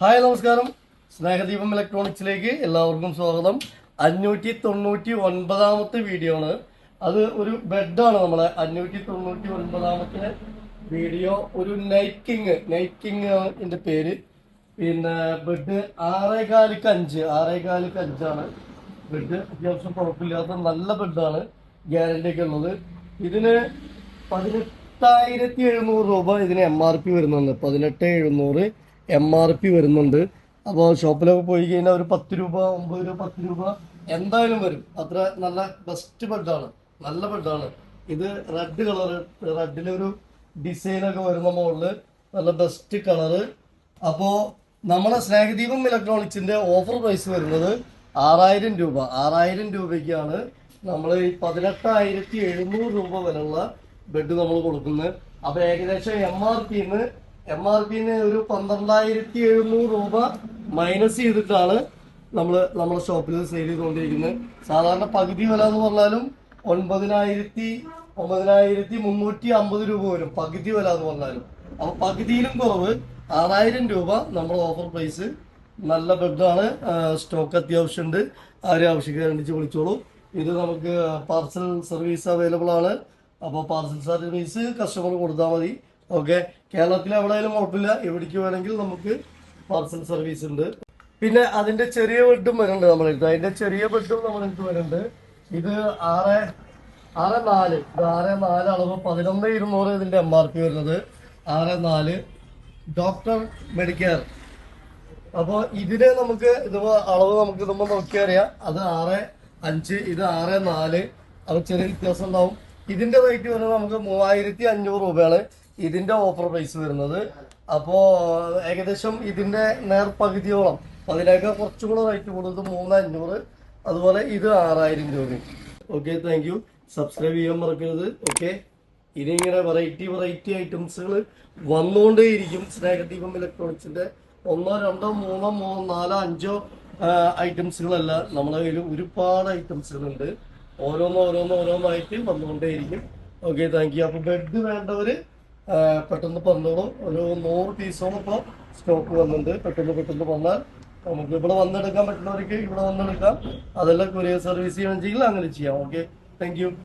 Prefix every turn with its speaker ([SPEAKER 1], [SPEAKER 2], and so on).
[SPEAKER 1] Hi നമസ്കാരം. സ്നേഹദീപം ഇലക്ട്രോണിക്സിലേക്ക് എല്ലാവർക്കും സ്വാഗതം. അഞ്ഞൂറ്റി തൊണ്ണൂറ്റി ഒൻപതാമത്തെ വീഡിയോ ആണ്. അത് ഒരു ബെഡാണ് നമ്മളെ. അഞ്ഞൂറ്റി തൊണ്ണൂറ്റി ഒൻപതാമത്തെ വീഡിയോ ഒരു നൈറ്റ് കിങ് നൈറ്റ് പേര്. പിന്നെ ബെഡ് ആറേകാലിക്ക് അഞ്ച്. ആറേകാലിക്ക് അഞ്ചാണ്. ബെഡ് അത്യാവശ്യം കുഴപ്പമില്ലാത്ത നല്ല ബെഡാണ് ഗ്യാരണ്ടി ഒക്കെ ഉള്ളത്. ഇതിന് പതിനെട്ടായിരത്തി എഴുന്നൂറ് രൂപ ഇതിന് എം ആർ പി വരുന്നുണ്ട്. പതിനെട്ട് എഴുന്നൂറ് എം ആർ പി വരുന്നുണ്ട്. അപ്പോൾ ഷോപ്പിലൊക്കെ പോയി കഴിഞ്ഞാൽ ഒരു പത്ത് രൂപ ഒമ്പത് രൂപ പത്ത് രൂപ എന്തായാലും വരും. അത്ര നല്ല ബെസ്റ്റ് ബെഡാണ്. നല്ല ബെഡാണ്. ഇത് റെഡ് കളർ റെഡിലൊരു ഡിസൈനൊക്കെ വരുന്ന മോഡൽ. നല്ല ബെസ്റ്റ് കളറ്. അപ്പോൾ നമ്മുടെ സ്നേഹദീപം ഇലക്ട്രോണിക്സിന്റെ ഓഫർ പ്രൈസ് വരുന്നത് ആറായിരം രൂപ. ആറായിരം രൂപയ്ക്കാണ് നമ്മൾ ഈ പതിനെട്ടായിരത്തി എഴുന്നൂറ് രൂപ വിലയുള്ള ബെഡ് നമ്മൾ കൊടുക്കുന്നത്. അപ്പോൾ ഏകദേശം എം ആർ പിന്ന് എം ആർ പിന്ന് ഒരു പന്ത്രണ്ടായിരത്തി എഴുന്നൂറ് രൂപ മൈനസ് ചെയ്തിട്ടാണ് നമ്മൾ നമ്മുടെ ഷോപ്പിൽ സെയിൽ ചെയ്തുകൊണ്ടിരിക്കുന്നത് സാധാരണ പകുതി വില എന്ന് പറഞ്ഞാലും ഒൻപതിനായിരത്തി ഒമ്പതിനായിരത്തി മുന്നൂറ്റി അമ്പത് രൂപ വരും പകുതി വില എന്ന് പറഞ്ഞാലും. അപ്പൊ പകുതിയിലും കുറവ്. ആറായിരം രൂപ നമ്മുടെ ഓഫർ പ്രൈസ് നല്ല ബെഡാണ് സ്റ്റോക്ക് അത്യാവശ്യമുണ്ട് ആരും ആവശ്യക്കാരണിച്ച് വിളിച്ചോളൂ. ഇത് നമുക്ക് പാർസൽ സർവീസ് അവൈലബിൾ ആണ്. അപ്പോൾ പാർസൽ സർവീസ് കസ്റ്റമർ കൊടുത്താൽ മതി. ഓക്കെ. കേരളത്തിൽ എവിടെയായാലും കുഴപ്പമില്ല. എവിടേക്ക് വേണമെങ്കിൽ നമുക്ക് പാർസൽ സർവീസ് ഉണ്ട്. പിന്നെ അതിന്റെ ചെറിയ ബെഡും വരുന്നുണ്ട് നമ്മളെടുത്ത് അതിന്റെ ചെറിയ ബെഡും നമ്മളെടുത്ത് വരുന്നുണ്ട് ഇത് ആറ് ആറ് നാല്. ഇത് ആറ് നാല് അളവ് പതിനൊന്ന് ഇരുന്നൂറ് ഇതിന്റെ എം ആർ പി വരുന്നത്. ആറ് നാല്. ഡോക്ടർ മെഡിക്കെയർ അപ്പോൾ ഇതിന് നമുക്ക് ഇതിപ്പോ അളവ് നമുക്ക് ഇതുമ്പോൾ നോക്കിയറിയാം അത് ആറ് അഞ്ച് ഇത് ആറ് നാല്. അത് ചെറിയ വ്യത്യാസം ഉണ്ടാവും. ഇതിന്റെ റേറ്റ് വരുന്നത് നമുക്ക് മൂവായിരത്തി അഞ്ഞൂറ് രൂപയാണ്. ഇതിന്റെ ഓഫർ പ്രൈസ് വരുന്നത്. അപ്പോ ഏകദേശം ഇതിന്റെ നേർ പകുതിയോളം അതിനേക്കാൾ കുറച്ചും കൂടെ റേറ്റ് കൂടുതൽ മൂന്ന് അഞ്ഞൂറ് അതുപോലെ ഇത് ആറായിരം രൂപ ഓക്കെ താങ്ക് യു സബ്സ്ക്രൈബ് ചെയ്യാൻ മറക്കരുത്. ഓക്കെ ഇനി ഇങ്ങനെ വെറൈറ്റി വെറൈറ്റി ഐറ്റംസുകൾ വന്നുകൊണ്ടേയിരിക്കും സ്നേഹദീപം ഇലക്ട്രോണിക്സിന്റെ ഒന്നോ രണ്ടോ മൂന്നോ മൂന്നോ നാലോ അഞ്ചോ ഐറ്റംസുകളല്ല നമ്മുടെ കയ്യിൽ ഒരുപാട് ഐറ്റംസുകളുണ്ട് ഓരോന്ന് ഓരോന്ന് ഓരോന്നായിട്ട് വന്നുകൊണ്ടേയിരിക്കും ഓക്കെ താങ്ക് യു അപ്പൊ ബെഡ് വേണ്ടവര് പെട്ടെന്ന് പറഞ്ഞോളൂ ഒരു നൂറ് പീസോളം ഇപ്പോൾ സ്റ്റോക്ക് വന്നിട്ടുണ്ട് പെട്ടെന്ന് പെട്ടെന്ന് വന്നാൽ നമുക്ക് ഇവിടെ വന്നെടുക്കാൻ പറ്റുന്നവർക്ക് ഇവിടെ വന്നെടുക്കാം. അതെല്ലാം കൊറിയർ സർവീസ് ചെയ്യണമെങ്കിൽ അങ്ങനെ ചെയ്യാം. Okay thank